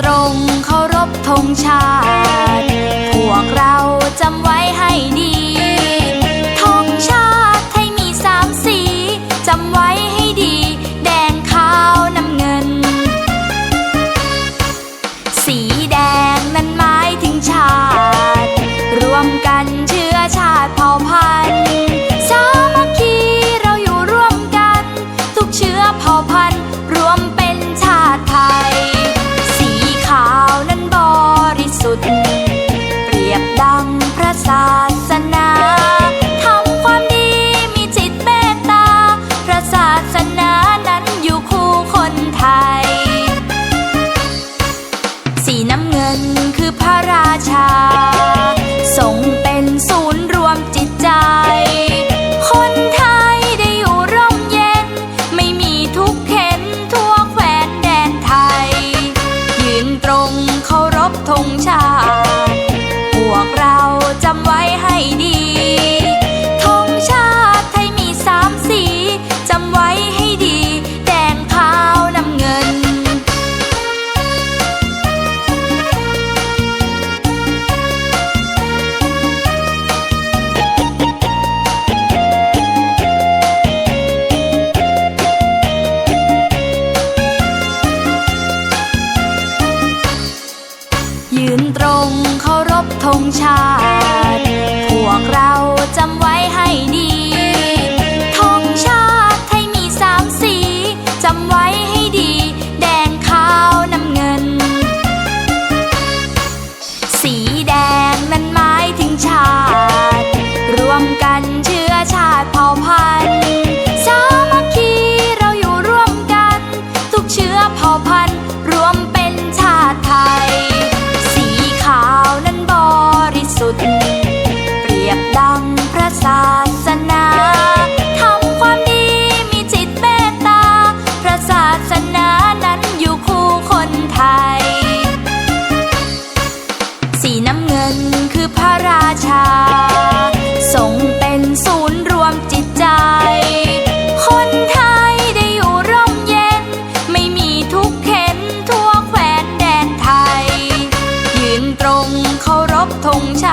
ตรงเคารพธงชาติ งเคารพธงชาติ พวกเราจำไว้ให้ดี ยืนตรงเคารพธงชาติ พวกเราจำไว้ให้ดี 通彻